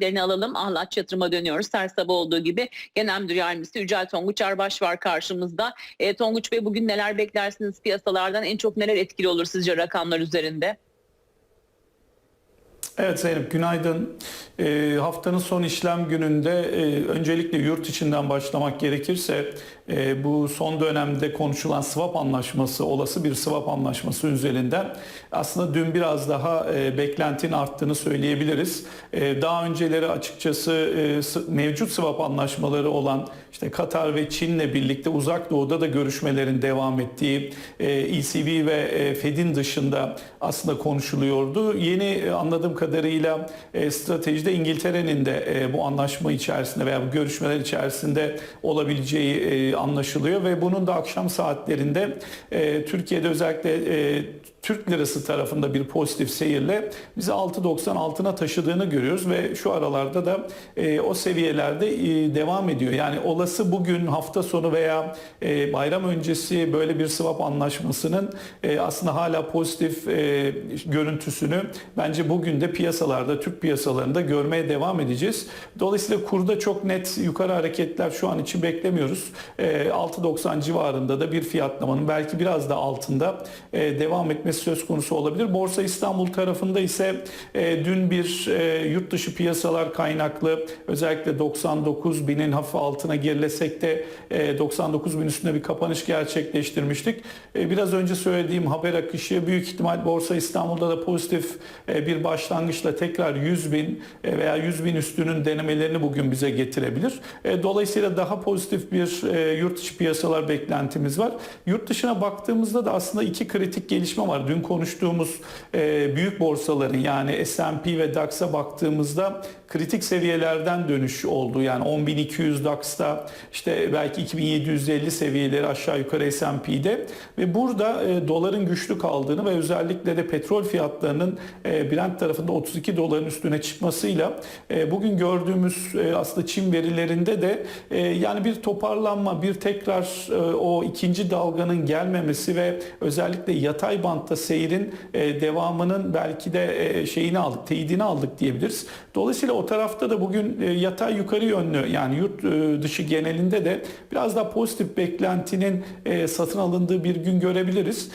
Lerini alalım. Ahlat Yatırım'a dönüyoruz. Her sabah olduğu gibi Genel Müdür Yardımcısı Yücel Tonguç Arbaş var karşımızda. E, Tonguç Bey bugün neler beklersiniz piyasalardan? En çok neler etkili olur sizce rakamlar üzerinde? Evet Zeynep günaydın. E, haftanın son işlem gününde e, öncelikle yurt içinden başlamak gerekirse e, bu son dönemde konuşulan swap anlaşması, olası bir swap anlaşması üzerinden aslında dün biraz daha e, beklentinin arttığını söyleyebiliriz. E, daha önceleri açıkçası e, mevcut swap anlaşmaları olan işte Katar ve Çin'le birlikte uzak doğuda da görüşmelerin devam ettiği e, ECB ve e, Fed'in dışında aslında konuşuluyordu. Yeni e, anladığım kadarıyla e, stratejide İngiltere'nin de e, bu anlaşma içerisinde veya bu görüşmeler içerisinde olabileceği e, anlaşılıyor ve bunun da akşam saatlerinde e, Türkiye'de özellikle e, Türk lirası tarafında bir pozitif seyirle bizi 6.90 altına taşıdığını görüyoruz ve şu aralarda da e, o seviyelerde e, devam ediyor. Yani olası bugün hafta sonu veya e, bayram öncesi böyle bir swap anlaşmasının e, aslında hala pozitif e, görüntüsünü bence bugün de piyasalarda, Türk piyasalarında görmeye devam edeceğiz. Dolayısıyla kurda çok net yukarı hareketler şu an için beklemiyoruz. E, 6.90 civarında da bir fiyatlamanın belki biraz da altında e, devam etmesi söz konusu olabilir. Borsa İstanbul tarafında ise e, dün bir e, yurt dışı piyasalar kaynaklı özellikle 99 binin hafif altına gerilesek de e, 99 bin üstünde bir kapanış gerçekleştirmiştik. Biraz önce söylediğim haber akışı büyük ihtimal Borsa İstanbul'da da pozitif bir başlangıçla tekrar 100 bin e, veya 100 bin üstünün denemelerini bugün bize getirebilir. E, dolayısıyla daha pozitif bir e, yurt dışı piyasalar beklentimiz var. Yurt dışına baktığımızda da aslında iki kritik gelişme var. Dün konuştuğumuz büyük borsaların yani S&P ve DAX'a baktığımızda kritik seviyelerden dönüş oldu. Yani 10.200 DAX'ta işte belki 2750 seviyeleri aşağı yukarı S&P'de ve burada doların güçlü kaldığını ve özellikle de petrol fiyatlarının Brent tarafında 32 doların üstüne çıkmasıyla e, bugün gördüğümüz e, aslında Çin verilerinde de e, yani bir toparlanma, bir tekrar o ikinci dalganın gelmemesi ve özellikle yatay bantta seyrin e, devamının belki de şeyini aldık, teyidini aldık diyebiliriz. Dolayısıyla o tarafta da bugün yatay yukarı yönlü yani yurt dışı genelinde de biraz daha pozitif beklentinin satın alındığı bir gün görebiliriz.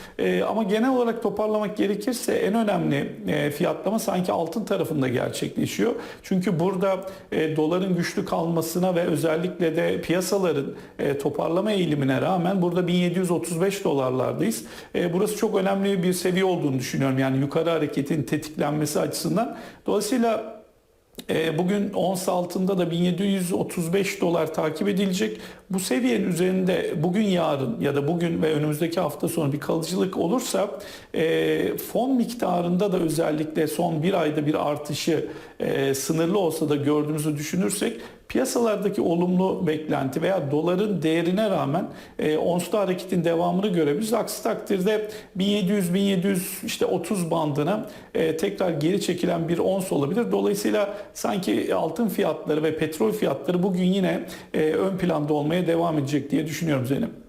Ama genel olarak toparlamak gerekirse en önemli fiyatlama sanki altın tarafında gerçekleşiyor. Çünkü burada e, doların güçlü kalmasına ve özellikle de piyasaların e, toparlama eğilimine rağmen burada 1735 dolarlardayız. E, Burası çok önemli bir seviye olduğunu düşünüyorum. Yani yukarı hareketin tetiklenmesi açısından. Dolayısıyla Bugün ons altında da 1735 dolar takip edilecek. Bu seviyenin üzerinde bugün yarın ya da bugün ve önümüzdeki hafta sonu bir kalıcılık olursa e, fon miktarında da özellikle son bir ayda bir artışı e, sınırlı olsa da gördüğümüzü düşünürsek piyasalardaki olumlu beklenti veya doların değerine rağmen e, onslu hareketin devamını görebiliriz. Aksi takdirde 1700-1700 işte 30 bandına e, tekrar geri çekilen bir ons olabilir. Dolayısıyla sanki altın fiyatları ve petrol fiyatları bugün yine e, ön planda olmaya devam edecek diye düşünüyorum Zeynep.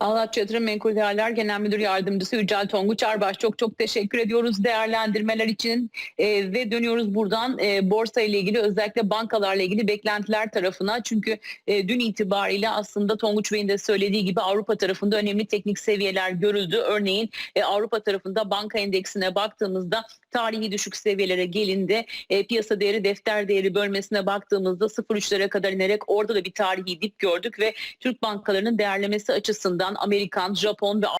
Ahlat Yatırım Menkul Değerler Genel Müdür Yardımcısı Yücel Tonguç Arbaş çok çok teşekkür ediyoruz değerlendirmeler için Ee, ve dönüyoruz buradan e, borsa ile ilgili özellikle bankalarla ilgili beklentiler tarafına çünkü e, dün itibariyle aslında Tonguç Bey'in de söylediği gibi Avrupa tarafında önemli teknik seviyeler görüldü. Örneğin e, Avrupa tarafında banka endeksine baktığımızda tarihi düşük seviyelere gelindi. E, piyasa değeri defter değeri bölmesine baktığımızda 0.3'lere kadar inerek orada da bir tarihi dip gördük ve Türk bankalarının değerlemesi açısından Amerikan, Japon ve